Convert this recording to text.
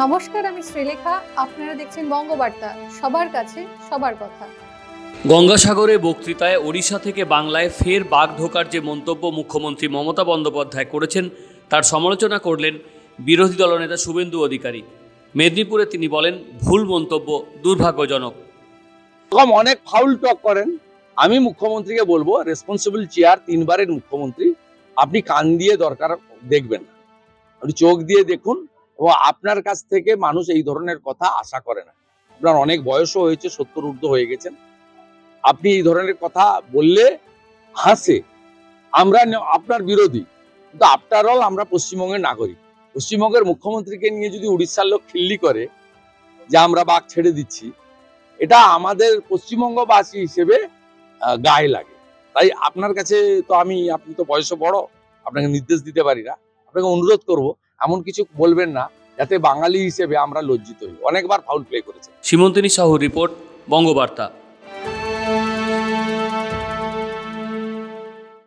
নমস্কার আমি শ্রীলেখা। আপনারা দেখছেন বঙ্গবার্তা। সবার কাছে সবার কথা। গঙ্গাসাগরে বক্তৃতায় ওড়িশা থেকে বাংলায় ফের বাঘ ঢোকার যে মন্তব্য মুখ্যমন্ত্রী মমতা বন্দ্যোপাধ্যায় করেছেন তার সমালোচনা করলেন বিরোধী দলনেতা শুভেন্দু অধিকারী। মেদিনীপুরে তিনি বলেন ভুল মন্তব্য দুর্ভাগ্যজনক। এরকম অনেক ফাউল টক করেন। আমি মুখ্যমন্ত্রীকে বলব রেসপন্সিবল চেয়ার তিনবারের মুখ্যমন্ত্রী আপনি কান দিয়ে দরকার দেখবেন না। আপনি চোখ দিয়ে দেখুন ও আপনার কাছ থেকে মানুষ এই ধরনের কথা আশা করে না। আপনার অনেক বয়সও হয়েছে, সত্তর ঊর্ধ্ব হয়ে গেছেন। আপনি এই ধরনের কথা বললে হাসে। আমরা আপনার বিরোধী। কিন্তু আফটার অল আমরা পশ্চিমবঙ্গের নাগরিক। পশ্চিমবঙ্গের মুখ্যমন্ত্রীকে নিয়ে যদি উড়িষ্যার লোক খিল্লি করে যে আমরা বাঘ ছেড়ে দিচ্ছি, এটা আমাদের পশ্চিমবঙ্গবাসী হিসেবে গায়ে লাগে। তাই আপনার কাছে তো আমি, আপনি তো বয়সে বড়, আপনাকে নির্দেশ দিতে পারি না। আপনাকে অনুরোধ করব কিছু বলবেন না, যাতে বাঙালি হিসেবে আমরা লজ্জিত হই। অনেকবার ফাউল প্লে করেছে সীমন্তিনী সাহু রিপোর্ট বঙ্গবার্তা।